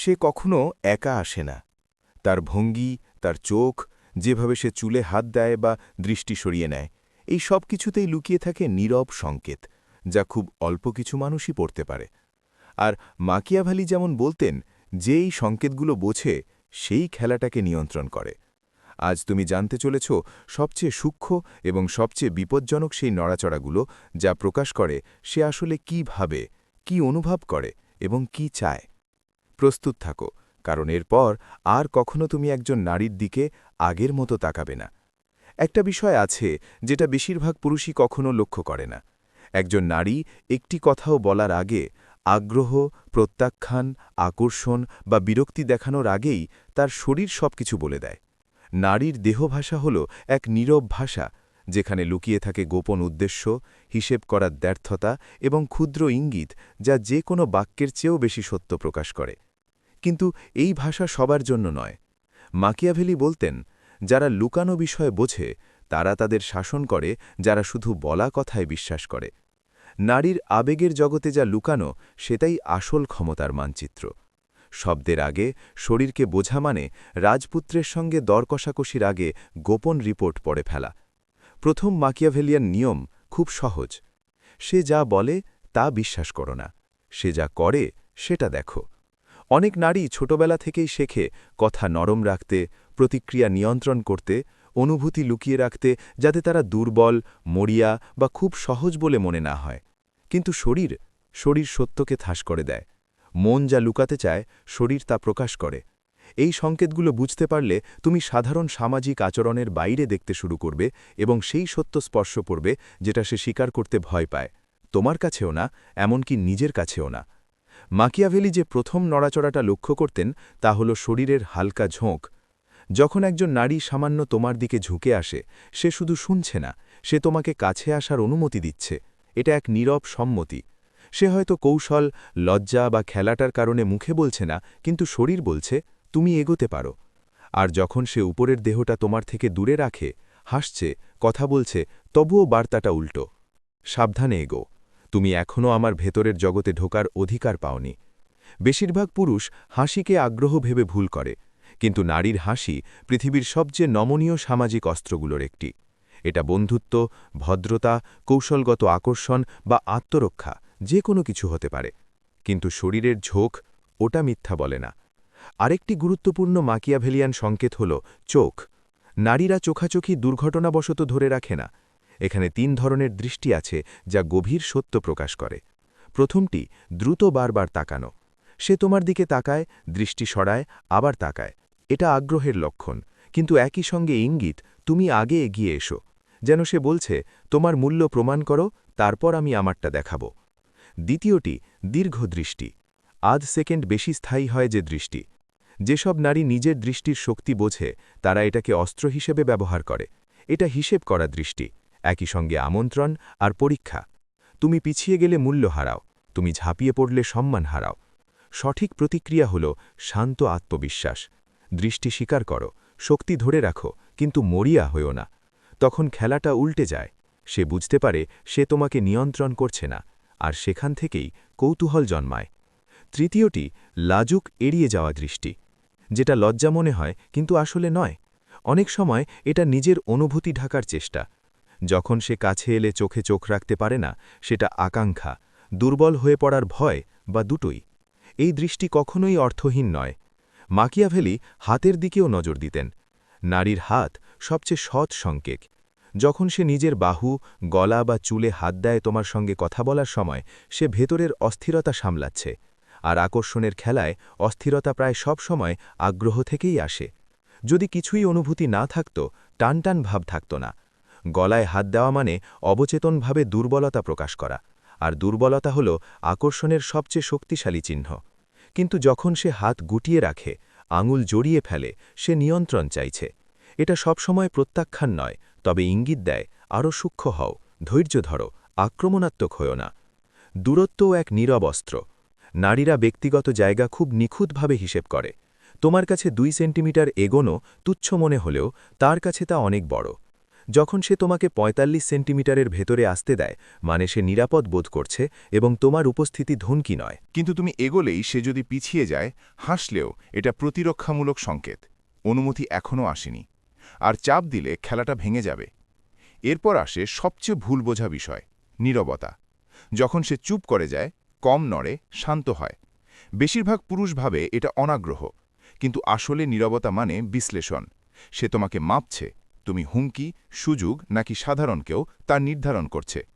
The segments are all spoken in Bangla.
সে কখনো একা আসে না। তার ভঙ্গি, তার চোখ, যেভাবে সে চুলে হাত দেয় বা দৃষ্টি সরিয়ে নেয়, এই সব কিছুতেই লুকিয়ে থাকে নীরব সংকেত, যা খুব অল্প কিছু মানুষই পড়তে পারে। আর মাকিয়াভালি যেমন বলতেন যে এই সংকেতগুলো বোঝে, সেই খেলাটাকে নিয়ন্ত্রণ করে। আজ তুমি জানতে চলেছ, সবচেয়ে সূক্ষ্ম এবং সবচেয়ে বিপজ্জনক সেই নড়াচড়াগুলো, যা প্রকাশ করে সে আসলে কি ভাবে, কি অনুভব করে এবং কি চায়। প্রস্তুত থাকো, কারণ এরপর আর কখনো তুমি একজন নারীর দিকে আগের মতো তাকাবে না। একটা বিষয় আছে যেটা বেশিরভাগ পুরুষই কখনো লক্ষ্য করে না। একজন নারী একটি কথাও বলার আগে আগ্রহ, প্রত্যাখ্যান, আকর্ষণ বা বিরক্তি দেখানোর আগেই তার শরীর সবকিছু বলে দেয়। নারীর দেহভাষা হল এক নীরব ভাষা, যেখানে লুকিয়ে থাকে গোপন উদ্দেশ্য, হিসেব করার ব্যর্থতা এবং ক্ষুদ্র ইঙ্গিত যা যে কোনো বাক্যের চেয়েও বেশি সত্য প্রকাশ করে। কিন্তু এই ভাষা সবার জন্য নয়। মাকিয়াভেলি বলতেন, যারা লুকানো বিষয়ে বোঝে, তারা তাদের শাসন করে, যারা শুধু বলা কথায় বিশ্বাস করে। নারীর আবেগের জগতে যা লুকানো, সেটাই আসল ক্ষমতার মানচিত্র। শব্দের আগে শরীরকে বোঝা মানে রাজপুত্রের সঙ্গে দর কষাকষির আগে গোপন রিপোর্ট পড়ে ফেলা। প্রথম মাকিয়াভেলিয়ান নিয়ম খুব সহজ। সে যা বলে, তা বিশ্বাস করো না। সে যা করে, সেটা দেখো। অনেক নারী ছোটবেলা থেকেই শেখে কথা নরম রাখতে, প্রতিক্রিয়া নিয়ন্ত্রণ করতে, অনুভূতি লুকিয়ে রাখতে যাতে তারা দুর্বল, মরিয়া বা খুব সহজ বলে মনে না হয়। কিন্তু শরীর শরীর সত্যকে থাস করে দেয়। মন যা লুকাতে চায়, শরীর তা প্রকাশ করে। এই সংকেতগুলো বুঝতে পারলে তুমি সাধারণ সামাজিক আচরণের বাইরে দেখতে শুরু করবে এবং সেই সত্য স্পর্শ পড়বে যেটা সে স্বীকার করতে ভয় পায়। তোমার কাছেও না, এমনকি নিজের কাছেও না। মাকিয়াভেলি যে প্রথম নড়াচড়াটা লক্ষ্য করতেন তা হল শরীরের হালকা ঝোঁক। যখন একজন নারী সামান্য তোমার দিকে ঝুঁকে আসে, সে শুধু শুনছে না, সে তোমাকে কাছে আসার অনুমতি দিচ্ছে। এটা এক নীরব সম্মতি। সে হয়তো কৌশল, লজ্জা বা খেলাটার কারণে মুখে বলছে না, কিন্তু শরীর বলছে, তুমি এগোতে পারো। আর যখন সে উপরের দেহটা তোমার থেকে দূরে রাখে, হাসছে, কথা বলছে, তবুও বার্তাটা উল্টো। সাবধানে এগো। তুমি এখনও আমার ভেতরের জগতে ঢোকার অধিকার পাওনি। বেশিরভাগ পুরুষ হাসিকে আগ্রহ ভেবে ভুল করে, কিন্তু নারীর হাসি পৃথিবীর সবচেয়ে নমনীয় সামাজিক অস্ত্রগুলোর একটি। এটা বন্ধুত্ব, ভদ্রতা, কৌশলগত আকর্ষণ বা আত্মরক্ষা যে কোনো কিছু হতে পারে। কিন্তু শরীরের ঝোঁক ওটা মিথ্যা বলে না। আরেকটি গুরুত্বপূর্ণ মাকিয়াভেলিয়ান সংকেত হল চোখ। নারীরা চোখাচোখি দুর্ঘটনাবশত ধরে রাখে না। এখানে তিন ধরনের দৃষ্টি আছে যা গভীর সত্য প্রকাশ করে। প্রথমটি, দ্রুত বারবার তাকানো। সে তোমার দিকে তাকায়, দৃষ্টি সরায়, আবার তাকায়। এটা আগ্রহের লক্ষণ। কিন্তু একই সঙ্গে ইঙ্গিত, তুমি আগে এগিয়ে এসো। যেন সে বলছে, তোমার মূল্য প্রমাণ করো, তারপর আমি আমারটা দেখাব। দ্বিতীয়টি, দীর্ঘ দৃষ্টি। আধ সেকেন্ড বেশি স্থায়ী হয় যে দৃষ্টি। যেসব নারী নিজের দৃষ্টির শক্তি বোঝে, তারা এটাকে অস্ত্র হিসেবে ব্যবহার করে। এটা হিসেব করা দৃষ্টি। একই সঙ্গে আমন্ত্রণ আর পরীক্ষা। তুমি পিছিয়ে গেলে মূল্য হারাও, তুমি ঝাঁপিয়ে পড়লে সম্মান হারাও। সঠিক প্রতিক্রিয়া হল শান্ত আত্মবিশ্বাস। দৃষ্টি স্বীকার করো, শক্তি ধরে রাখো, কিন্তু মরিয়া হয়েও না। তখন খেলাটা উল্টে যায়। সে বুঝতে পারে সে তোমাকে নিয়ন্ত্রণ করছে না, আর সেখান থেকেই কৌতূহল জন্মায়। তৃতীয়টি, লাজুক এড়িয়ে যাওয়া দৃষ্টি। যেটা লজ্জা মনে হয়, কিন্তু আসলে নয়। অনেক সময় এটা নিজের অনুভূতি ঢাকার চেষ্টা। যখন সে কাছে এলে চোখে চোখ রাখতে পারে না, সেটা আকাঙ্ক্ষা, দুর্বল হয়ে পড়ার ভয় বা দুটোই। এই দৃষ্টি কখনোই অর্থহীন নয়। মাকিয়াভেলি হাতের দিকেও নজর দিতেন। নারীর হাত সবচেয়ে সৎ সংকেক যখন সে নিজের বাহু, গলা বা চুলে হাত দেয় তোমার সঙ্গে কথা বলার সময়, সে ভেতরের অস্থিরতা সামলাচ্ছে, আর আকর্ষণের খেলায় অস্থিরতা প্রায় সব সময় আগ্রহ থেকেই আসে। যদি কিছুই অনুভূতি না থাকত টান টান ভাব থাকত না। গলায় হাত দেওয়া মানে অবচেতনভাবে দুর্বলতা প্রকাশ করা, আর দুর্বলতা হল আকর্ষণের সবচেয়ে শক্তিশালী চিহ্ন। কিন্তু যখন সে হাত গুটিয়ে রাখে, আঙুল জড়িয়ে ফেলে, সে নিয়ন্ত্রণ চাইছে। এটা সবসময় প্রত্যাখ্যান নয়, তবে ইঙ্গিত দেয় আরও সূক্ষ্ম হও, ধৈর্য ধরো, আক্রমণাত্মক হও না। দূরত্বও এক নীরব অস্ত্র। নারীরা ব্যক্তিগত জায়গা খুব নিখুঁতভাবে হিসেব করে। তোমার কাছে দুই সেন্টিমিটার এগোনো তুচ্ছ মনে হলেও তার কাছে তা অনেক বড়। যখন সে তোমাকে ৪৫ সেন্টিমিটারের ভেতরে আসতে দেয় মানে সে নিরাপদ বোধ করছে এবং তোমার উপস্থিতি ধুনকি নয়। কিন্তু তুমি এগোলেই সে যদি পিছিয়ে যায়, হাসলেও এটা প্রতিরক্ষামূলক সংকেত। অনুমতি এখনও আসেনি। আর চাপ দিলে খেলাটা ভেঙে যাবে। এরপর আসে সবচেয়ে ভুল বোঝা বিষয়, নীরবতা। যখন সে চুপ করে যায়, কম নড়ে, শান্ত হয়। বেশিরভাগ পুরুষ ভাবে এটা অনাগ্রহ, কিন্তু আসলে নীরবতা মানে বিশ্লেষণ। সে তোমাকে মাপছে তুমি হুমকি, সুযোগ নাকি সাধারণকেও তা নির্ধারণ করছে।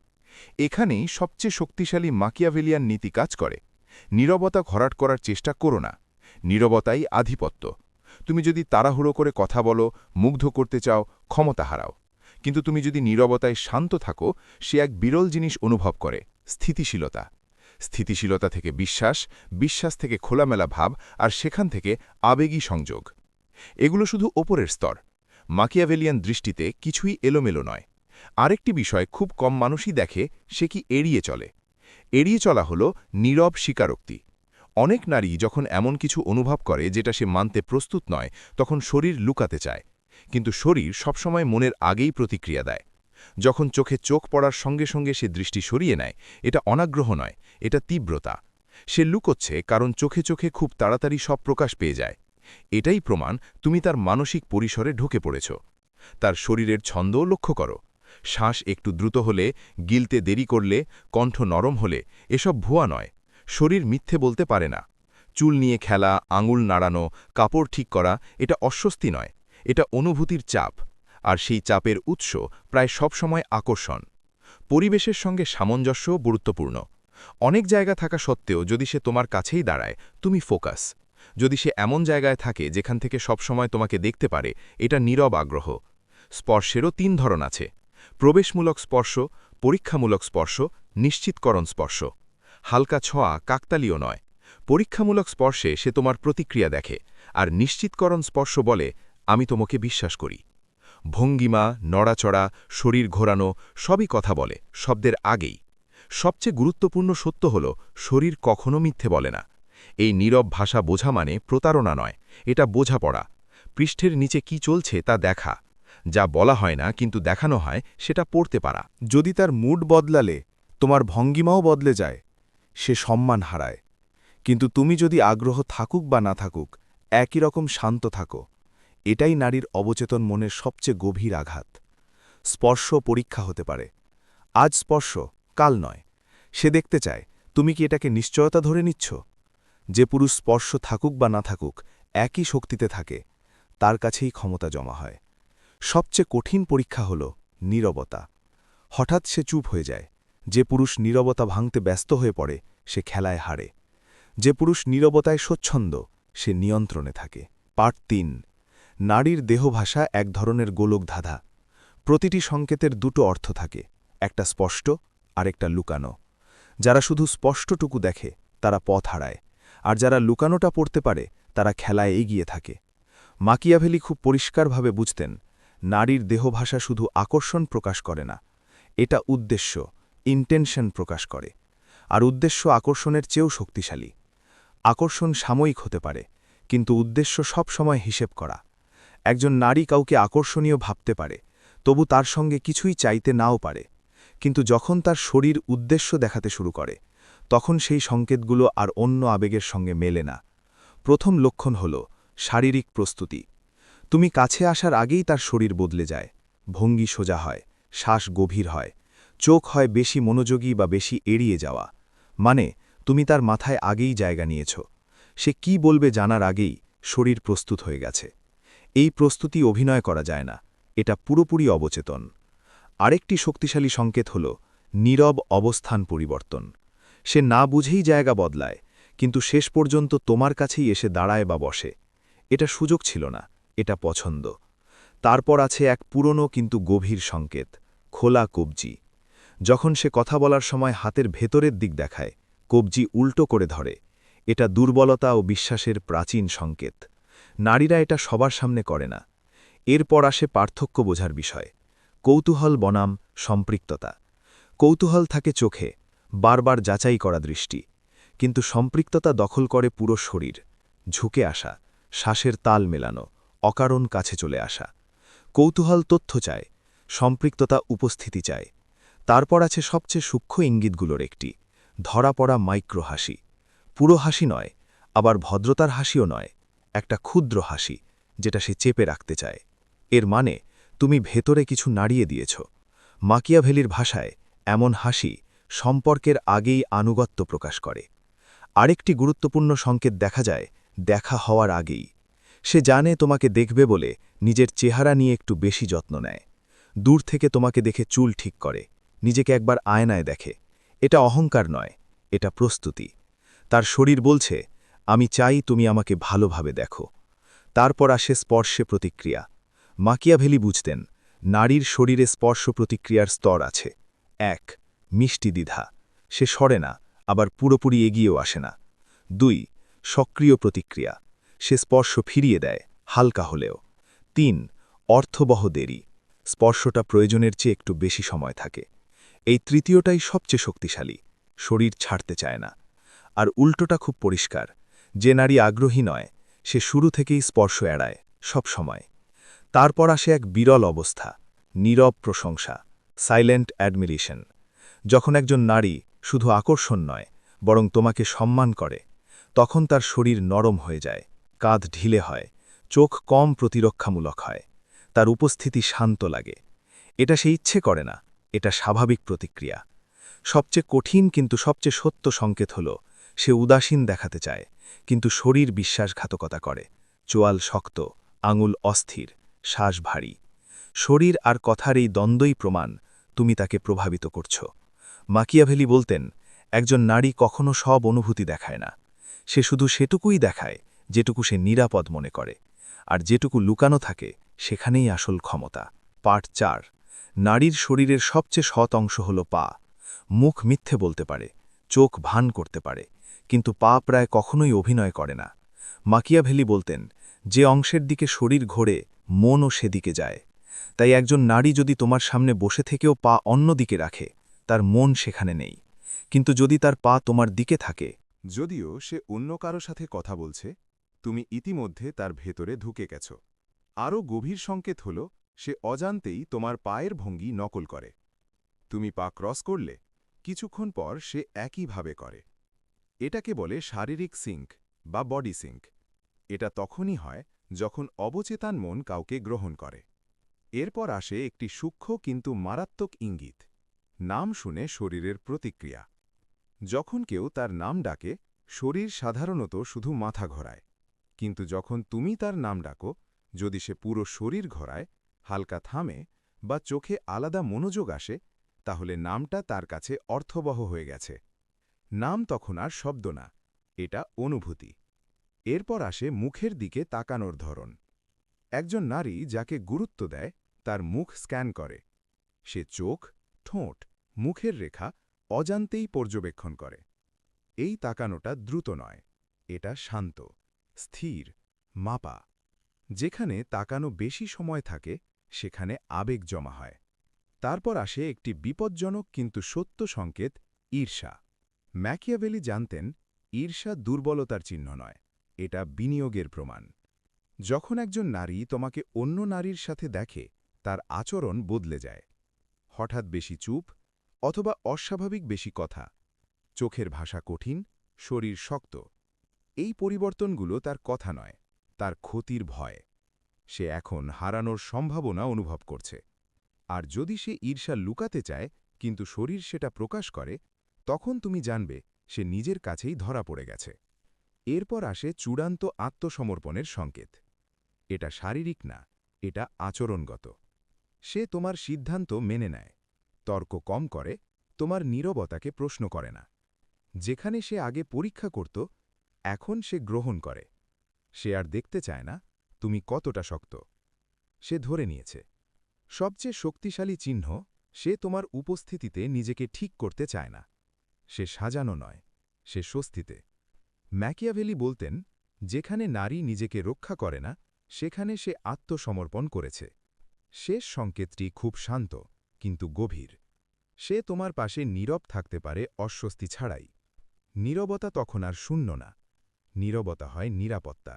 এখানেই সবচেয়ে শক্তিশালী মাকিয়াভেলিয়ান নীতি কাজ করে। নীরবতা ঘরাট করার চেষ্টা করো না। নীরবতাই আধিপত্য। তুমি যদি তাড়াহুড়ো করে কথা বলো, মুগ্ধ করতে চাও, ক্ষমতা হারাও। কিন্তু তুমি যদি নীরবতায় শান্ত থাকো, সে এক বিরল জিনিস অনুভব করে, স্থিতিশীলতা। স্থিতিশীলতা থেকে বিশ্বাস বিশ্বাস থেকে খোলামেলা ভাব, আর সেখান থেকে আবেগী সংযোগ। এগুলো শুধু ওপরের স্তর। মাকিয়াভেলিয়ান দৃষ্টিতে কিছুই এলোমেলো নয়। আরেকটি বিষয় খুব কম মানুষই দেখে, সে কি এড়িয়ে চলে। এড়িয়ে চলা হল নীরব স্বীকারোক্তি। অনেক নারী যখন এমন কিছু অনুভব করে যেটা সে মানতে প্রস্তুত নয়, তখন শরীর লুকাতে চায়। কিন্তু শরীর সবসময় মনের আগেই প্রতিক্রিয়া দেয়। যখন চোখে চোখ পড়ার সঙ্গে সঙ্গে সে দৃষ্টি সরিয়ে নেয়, এটা অনাগ্রহ নয়, এটা তীব্রতা। সে লুকোচ্ছে কারণ চোখে চোখে খুব তাড়াতাড়ি সব প্রকাশ পেয়ে যায়। এটাই প্রমাণ তুমি তার মানসিক পরিসরে ঢুকে পড়েছ। তার শরীরের ছন্দও লক্ষ্য করো। শ্বাস একটু দ্রুত হলে, গিলতে দেরি করলে, কণ্ঠ নরম হলে, এসব ভুয়া নয়। শরীর মিথ্যে বলতে পারে না। চুল নিয়ে খেলা, আঙুল নাড়ানো, কাপড় ঠিক করা, এটা অস্বস্তি নয়। এটা অনুভূতির চাপ। আর সেই চাপের উৎস প্রায় সবসময় আকর্ষণ। পরিবেশের সঙ্গে সামঞ্জস্য গুরুত্বপূর্ণ। অনেক জায়গা থাকা সত্ত্বেও যদি সে তোমার কাছেই দাঁড়ায়, তুমি ফোকাস। যদি সে এমন জায়গায় থাকে যেখান থেকে সবসময় তোমাকে দেখতে পারে, এটা নীরব আগ্রহ। স্পর্শেরও তিন ধরন আছে। প্রবেশমূলক স্পর্শ, পরীক্ষামূলক স্পর্শ, নিশ্চিতকরণ স্পর্শ। হালকা ছোঁয়া কাকতালীয় নয়। পরীক্ষামূলক স্পর্শে সে তোমার প্রতিক্রিয়া দেখে, আর নিশ্চিতকরণ স্পর্শ বলে, আমি তোমাকে বিশ্বাস করি। ভঙ্গিমা, নড়াচড়া, শরীর ঘোরানো, সবই কথা বলে, শব্দের আগেই। সবচেয়ে গুরুত্বপূর্ণ সত্য হল, শরীর কখনো মিথ্যে বলে না। এই নীরব ভাষা বোঝা মানে প্রতারণা নয়, এটা বোঝাপড়া। পৃষ্ঠের নিচে কি চলছে তা দেখা। যা বলা হয় না, কিন্তু দেখানো হয়, সেটা পড়তে পারা। যদি তার মুড বদলালে, তোমার ভঙ্গিমাও বদলে যায়, সে সম্মান হারায়। কিন্তু তুমি যদি আগ্রহ থাকুক বা না থাকুক, একই রকম শান্ত থাকো। এটাই নারীর অবচেতন মনের সবচেয়ে গভীর আঘাত। স্পর্শ পরীক্ষা হতে পারে। আজ স্পর্শ, কাল নয়। সে দেখতে চায়, তুমি কি এটাকে নিশ্চয়তা ধরে নিচ্ছ? যে পুরুষ স্পর্শ থাকুক বা না থাকুক, একই শক্তিতে থাকে, তার কাছেই ক্ষমতা জমা হয়। সবচেয়ে কঠিন পরীক্ষা হল নীরবতা। হঠাৎ সে চুপ হয়ে যায়। যে পুরুষ নীরবতা ভাঙতে ব্যস্ত হয়ে পড়ে, সে খেলায় হারে। যে পুরুষ নীরবতায় স্বচ্ছন্দ, সে নিয়ন্ত্রণে থাকে। পার্ট তিন। নারীর দেহভাষা এক ধরনের গোলক ধাঁধা। প্রতিটি সংকেতের দুটো অর্থ থাকে, একটা স্পষ্ট আর একটা লুকানো। যারা শুধু স্পষ্টটুকু দেখে, তারা পথ হারায়। আর যারা লুকানোটা পড়তে পারে, তারা খেলায় এগিয়ে থাকে। মাকিয়াভেলি খুব পরিষ্কারভাবে বুঝতেন, নারীর দেহভাষা শুধু আকর্ষণ প্রকাশ করে না, এটা উদ্দেশ্য ইন্টেনশন প্রকাশ করে। আর উদ্দেশ্য আকর্ষণের চেয়েও শক্তিশালী। আকর্ষণ সাময়িক হতে পারে, কিন্তু উদ্দেশ্য সব সময় হিসেব করা। একজন নারী কাউকে আকর্ষণীয় ভাবতে পারে, তবু তার সঙ্গে কিছুই চাইতে নাও পারে, কিন্তু যখন তার শরীর উদ্দেশ্য দেখাতে শুরু করে তখন সেই সংকেতগুলো আর অন্য আবেগের সঙ্গে মেলে না। প্রথম লক্ষণ হল শারীরিক প্রস্তুতি। তুমি কাছে আসার আগেই তার শরীর বদলে যায়। ভঙ্গি সোজা হয়, শ্বাস গভীর হয়, চোখ হয় বেশি মনোযোগী বা বেশি এড়িয়ে যাওয়া। মানে তুমি তার মাথায় আগেই জায়গা নিয়েছ। সে কি বলবে জানার আগেই শরীর প্রস্তুত হয়ে গেছে। এই প্রস্তুতি অভিনয় করা যায় না, এটা পুরোপুরি অবচেতন। আরেকটি শক্তিশালী সংকেত হল নীরব অবস্থান পরিবর্তন। সে না বুঝেই জায়গা বদলায়, কিন্তু শেষ পর্যন্ত তোমার কাছেই এসে দাঁড়ায় বা বসে। এটা সুযোগ ছিল না, এটা পছন্দ। তারপর আছে এক পুরনো কিন্তু গভীর সংকেত, খোলা কবজি। যখন সে কথা বলার সময় হাতের ভেতরের দিক দেখায়, কবজি উল্টো করে ধরে। এটা দুর্বলতা ও বিশ্বাসের প্রাচীন সংকেত। নারীরা এটা সবার সামনে করে না। এরপর আসে পার্থক্য বোঝার বিষয়। কৌতূহল বনাম সম্পৃক্ততা। কৌতূহল থাকে চোখে বারবার যাচাই করা দৃষ্টি, কিন্তু সম্পৃক্ততা দখল করে পুরো শরীর, ঝুঁকে আসা, শ্বাসের তাল মেলানো, অকারণ কাছে চলে আসা। কৌতূহল তথ্য চায়, সম্পৃক্ততা উপস্থিতি চায়। তারপর আছে সবচেয়ে সূক্ষ্ম ইঙ্গিতগুলোর একটি, ধরা পড়া মাইক্রো হাসি। পুরো হাসি নয়, আবার ভদ্রতার হাসিও নয়, একটা ক্ষুদ্র হাসি, যেটা সে চেপে রাখতে চায়। এর মানে তুমি ভেতরে কিছু নাড়িয়ে দিয়েছ। মাকিয়াভেলির ভাষায়, এমন হাসি সম্পর্কের আগেই আনুগত্য প্রকাশ করে। আরেকটি গুরুত্বপূর্ণ সংকেত দেখা যায়, দেখা হওয়ার আগেই। সে জানে তোমাকে দেখবে বলে নিজের চেহারা নিয়ে একটু বেশি যত্ন নেয়। দূর থেকে তোমাকে দেখে চুল ঠিক করে, নিজেকে একবার আয়নায় দেখে। এটা অহংকার নয়, এটা প্রস্তুতি। তার শরীর বলছে, আমি চাই তুমি আমাকে ভালোভাবে দেখো। তারপর আসে স্পর্শে প্রতিক্রিয়া। মাকিয়াভেলি বুঝতেন, নারীর শরীরে স্পর্শ প্রতিক্রিয়ার স্তর আছে। এক মিষ্টি দ্বিধা। সে সরে না, আবার পুরোপুরি এগিয়েও আসে না। দুই, সক্রিয় প্রতিক্রিয়া। সে স্পর্শ ফিরিয়ে দেয়, হালকা হলেও। তিন, অর্থবহ দেরি। স্পর্শটা প্রয়োজনের চেয়ে একটু বেশি সময় থাকে। এই তৃতীয়টাই সবচেয়ে শক্তিশালী। শরীর ছাড়তে চায় না। আর উল্টোটা খুব পরিষ্কার। যে নারী আগ্রহী নয়, সে শুরু থেকেই স্পর্শ এড়ায়, সব সময়। তারপর আসে এক বিরল অবস্থা, নীরব প্রশংসা সাইলেন্ট অ্যাডমিরেশন যখন একজন নারী শুধু আকর্ষণ নয়, বরং তোমাকে সম্মান করে, তখন তার শরীর নরম হয়ে যায়, কাঁধ ঢিলে হয়, চোখ কম প্রতিরক্ষামূলক হয়, তার উপস্থিতি শান্ত লাগে। এটা সে ইচ্ছে করে না, এটা স্বাভাবিক প্রতিক্রিয়া। সবচেয়ে কঠিন কিন্তু সবচেয়ে সত্য সংকেত হল, সে উদাসীন দেখাতে চায়, কিন্তু শরীর বিশ্বাসঘাতকতা করে। চোয়াল শক্ত, আঙুল অস্থির, শ্বাস ভারী। শরীর আর কথার এই দ্বন্দ্বই প্রমাণ, তুমি তাকে প্রভাবিত করছ। মাকিয়াভেলি বলতেন, একজন নারী কখনো সব অনুভূতি দেখায় না। সে শুধু সেটুকুই দেখায় যেটুকু সে নিরাপদ মনে করে। আর যেটুকু লুকানো থাকে, সেখানেই আসল ক্ষমতা। পাঠ চার। নারীর শরীরের সবচেয়ে সৎ অংশ হল পা। মুখ মিথ্যে বলতে পারে, চোখ ভান করতে পারে, কিন্তু পা প্রায় কখনোই অভিনয় করে না। মাকিয়াভেলি বলতেন, যে অংশের দিকে শরীর ঘোরে, মনও সেদিকে যায়। তাই একজন নারী যদি তোমার সামনে বসে থেকেও পা অন্য দিকে রাখে তার মন সেখানে নেই। কিন্তু যদি তার পা তোমার দিকে থাকে, যদিও সে অন্য কারও সাথে কথা বলছে, তুমি ইতিমধ্যে তার ভেতরে ঢুকে গেছ। আরও গভীর সংকেত হল, সে অজান্তেই তোমার পায়ের ভঙ্গি নকল করে। তুমি পা ক্রস করলে, কিছুক্ষণ পর সে একইভাবে করে। এটাকে বলে শারীরিক সিঙ্ক বা বডি সিঙ্ক। এটা তখনই হয় যখন অবচেতন মন কাউকে গ্রহণ করে। এরপর আসে একটি সূক্ষ্ম কিন্তু মারাত্মক ইঙ্গিত। নাম শুনে শরীরের প্রতিক্রিয়া। যখন কেউ তার নাম ডাকে, শরীর সাধারণত শুধু মাথা ঘোরায়। কিন্তু যখন তুমি তার নাম ডাকো, যদি সে পুরো শরীর ঘোরায়, হালকা থামে বা চোখে আলাদা মনোযোগ আসে, তাহলে নামটা তার কাছে অর্থবহ হয়ে গেছে। নাম তখন আর শব্দ না, এটা অনুভূতি। এরপর আসে মুখের দিকে তাকানোর ধরন। একজন নারী যাকে গুরুত্ব দেয়, তার মুখ স্ক্যান করে। সে চোখ ঠোঁট, মুখের রেখা অজান্তেই পর্যবেক্ষণ করে। এই তাকানোটা দ্রুত নয়, এটা শান্ত, স্থির, মাপা। যেখানে তাকানো বেশি সময় থাকে, সেখানে আবেগ জমা হয়। তারপর আসে একটি বিপজ্জনক কিন্তু সত্য সংকেত, ঈর্ষা। ম্যাকিয়াভেলি জানতেন, ঈর্ষা দুর্বলতার চিহ্ন নয়, এটা বিনিয়োগের প্রমাণ। যখন একজন নারী তোমাকে অন্য নারীর সাথে দেখে, তার আচরণ বদলে যায়। হঠাৎ বেশি চুপ অথবা অস্বাভাবিক বেশি কথা। চোখের ভাষা কঠিন, শরীর শক্ত। এই পরিবর্তনগুলো তার কথা নয়, তার ক্ষতির ভয়। সে এখন হারানোর সম্ভাবনা অনুভব করছে। আর যদি সে ঈর্ষা লুকাতে চায়, কিন্তু শরীর সেটা প্রকাশ করে, তখন তুমি জানবে সে নিজের কাছেই ধরা পড়ে গেছে। এরপর আসে চূড়ান্ত আত্মসমর্পণের সংকেত। এটা শারীরিক না, এটা আচরণগত। সে তোমার সিদ্ধান্ত মেনে নেয়। তর্ক কম করে, তোমার নীরবতাকে প্রশ্ন করে না। যেখানে সে আগে পরীক্ষা করত, এখন সে গ্রহণ করে। সে আর দেখতে চায় না, তুমি কতটা শক্ত। সে ধরে নিয়েছে, সবচেয়ে শক্তিশালী চিহ্ন, সে তোমার উপস্থিতিতে নিজেকে ঠিক করতে চায় না। সে সাজানো নয়, সে স্বস্তিতে। ম্যাকিয়াভেলি বলতেন, যেখানে নারী নিজেকে রক্ষা করে না, সেখানে সে আত্মসমর্পণ করেছে। শেষ সংকেতটি খুব শান্ত, কিন্তু গভীর। সে তোমার পাশে নীরব থাকতে পারে অস্বস্তি ছাড়াই। নীরবতা তখন আর শূন্য না। নীরবতা হয় নিরাপত্তা।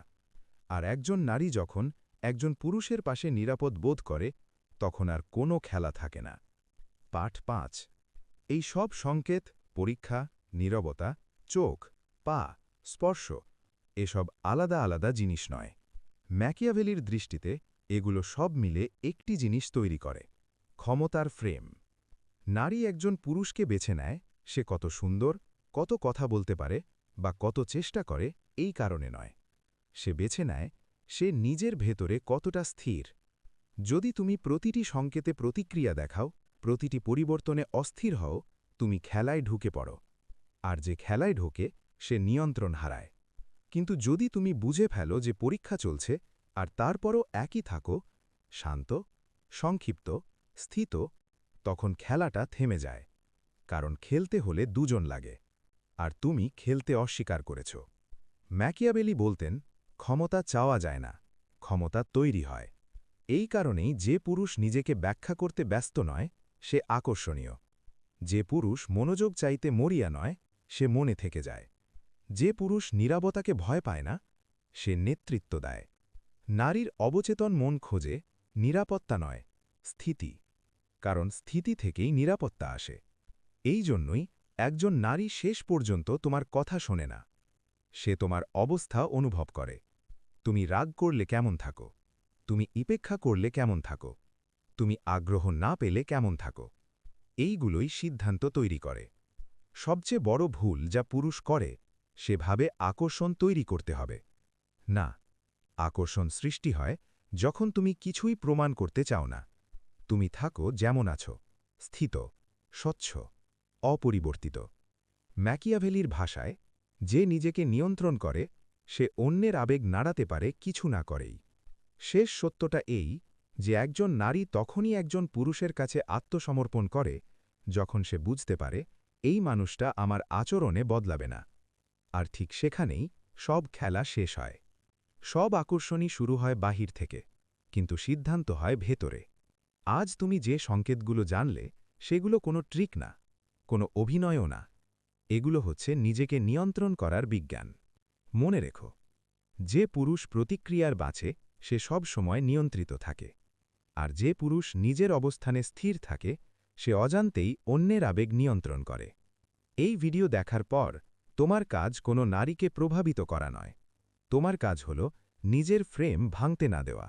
আর একজন নারী যখন একজন পুরুষের পাশে নিরাপদ বোধ করে, তখন আর কোনো খেলা থাকে না। পাঠ পাঁচ। এই সব সংকেত, পরীক্ষা, নীরবতা, চোখ, পা, স্পর্শ, এসব আলাদা আলাদা জিনিস নয়। ম্যাকিয়াভেলির দৃষ্টিতে এগুলো সব মিলে একটি জিনিস তৈরি করে, ক্ষমতার ফ্রেম। নারী একজন পুরুষকে বেছে নেয়, সে কত সুন্দর, কত কথা বলতে পারে বা কত চেষ্টা করে এই কারণে নয়। সে বেছে নেয়, সে নিজের ভেতরে কতটা স্থির। যদি তুমি প্রতিটি সংকেতে প্রতিক্রিয়া দেখাও, প্রতিটি পরিবর্তনে অস্থির হও, তুমি খেলায় ঢুকে পড়ো। আর যে খেলায় ঢোকে, সে নিয়ন্ত্রণ হারায়। কিন্তু যদি তুমি বুঝে ফেলো যে পরীক্ষা চলছে আর তারপরও একই থাকো, শান্ত, সংক্ষিপ্ত, স্থিত, তখন খেলাটা থেমে যায়, কারণ খেলতে হলে দুজন লাগে, আর তুমি খেলতে অস্বীকার করেছ। ম্যাকিয়াবেলি বলতেন, ক্ষমতা চাওয়া যায় না, ক্ষমতা তৈরি হয়। এই কারণেই যে পুরুষ নিজেকে ব্যাখ্যা করতে ব্যস্ত নয়, সে আকর্ষণীয়। যে পুরুষ মনোযোগ চাইতে মরিয়া নয়, সে মনে থেকে যায়। যে পুরুষ নিরাপত্তাকে ভয় পায় না, সে নেতৃত্ব দেয়। নারীর অবচেতন মন খোঁজে নিরাপত্তা নয়, স্থিতি। কারণ স্থিতি থেকেই নিরাপত্তা আসে। এই জন্যই একজন নারী শেষ পর্যন্ত তোমার কথা শোনে না। সে তোমার অবস্থা অনুভব করে। তুমি রাগ করলে কেমন থাকো? তুমি ইপেক্ষা করলে কেমন থাকো? তুমি আগ্রহ না পেলে কেমন থাকো? এইগুলোই সিদ্ধান্ত তৈরি করে। সবচেয়ে বড় ভুল যা পুরুষ করে, সেভাবে আকর্ষণ তৈরি করতে হবে। না আকর্ষণ সৃষ্টি হয় যখন তুমি কিছুই প্রমাণ করতে চাও না। তুমি থাকো যেমন আছো, স্থিত, স্বচ্ছ, অপরিবর্তিত। ম্যাকিয়াভেলির ভাষায়, যে নিজেকে নিয়ন্ত্রণ করে, সে অন্যের আবেগ নাড়াতে পারে, কিছু না করেই। শেষ সত্যটা এই যে একজন নারী তখনই একজন পুরুষের কাছে আত্মসমর্পণ করে, যখন সে বুঝতে পারে, এই মানুষটা আমার আচরণে বদলাবে না। আর ঠিক সেখানেই সব খেলা শেষ হয়। সব আকর্ষণই শুরু হয় বাহির থেকে, কিন্তু সিদ্ধান্ত হয় ভেতরে। আজ তুমি যে সংকেতগুলো জানলে, সেগুলো কোনো ট্রিক না, কোনো অভিনয়ও না। এগুলো হচ্ছে নিজেকে নিয়ন্ত্রণ করার বিজ্ঞান। মনে রেখো, যে পুরুষ প্রতিক্রিয়ার বাঁচে সে সব সময় নিয়ন্ত্রিত থাকে। আর যে পুরুষ নিজের অবস্থানে স্থির থাকে, সে অজান্তেই অন্যের আবেগ নিয়ন্ত্রণ করে। এই ভিডিও দেখার পর, তোমার কাজ কোনো নারীকে প্রভাবিত করা নয়। তোমার কাজ হল নিজের ফ্রেম ভাঙতে না দেওয়া।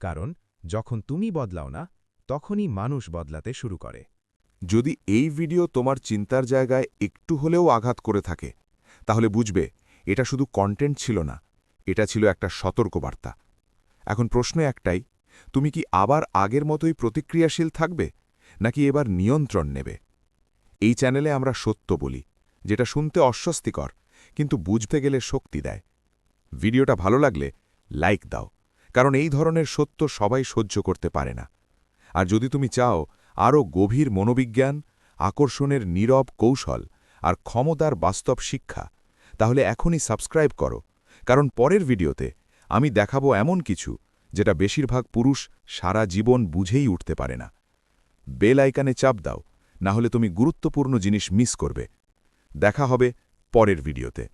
কারণ, যখন তুমি বদলাও না, তখনই মানুষ বদলাতে শুরু করে। যদি এই ভিডিও তোমার চিন্তার জায়গায় একটু হলেও আঘাত করে থাকে, তাহলে বুঝবে, এটা শুধু কন্টেন্ট ছিল না, এটা ছিল একটা সতর্কবার্তা। এখন প্রশ্ন একটাই, তুমি কি আবার আগের মতোই প্রতিক্রিয়াশীল থাকবে, নাকি এবার নিয়ন্ত্রণ নেবে? এই চ্যানেলে আমরা সত্য বলি, যেটা শুনতে অস্বস্তিকর, কিন্তু বুঝতে গেলে শক্তি দেয়। ভিডিওটা ভালো লাগলে লাইক দাও, কারণ এই ধরনের সত্য সবাই সহ্য করতে পারে না। আর যদি তুমি চাও আরও গভীর মনোবিজ্ঞান, আকর্ষণের নীরব কৌশল আর ক্ষমতার বাস্তব শিক্ষা, তাহলে এখনই সাবস্ক্রাইব করো, কারণ পরের ভিডিওতে আমি দেখাবো এমন কিছু যেটা বেশিরভাগ পুরুষ সারা জীবন বুঝেই উঠতে পারে না। বেল আইকানে চাপ দাও, না হলে তুমি গুরুত্বপূর্ণ জিনিস মিস করবে। দেখা হবে পরের ভিডিওতে।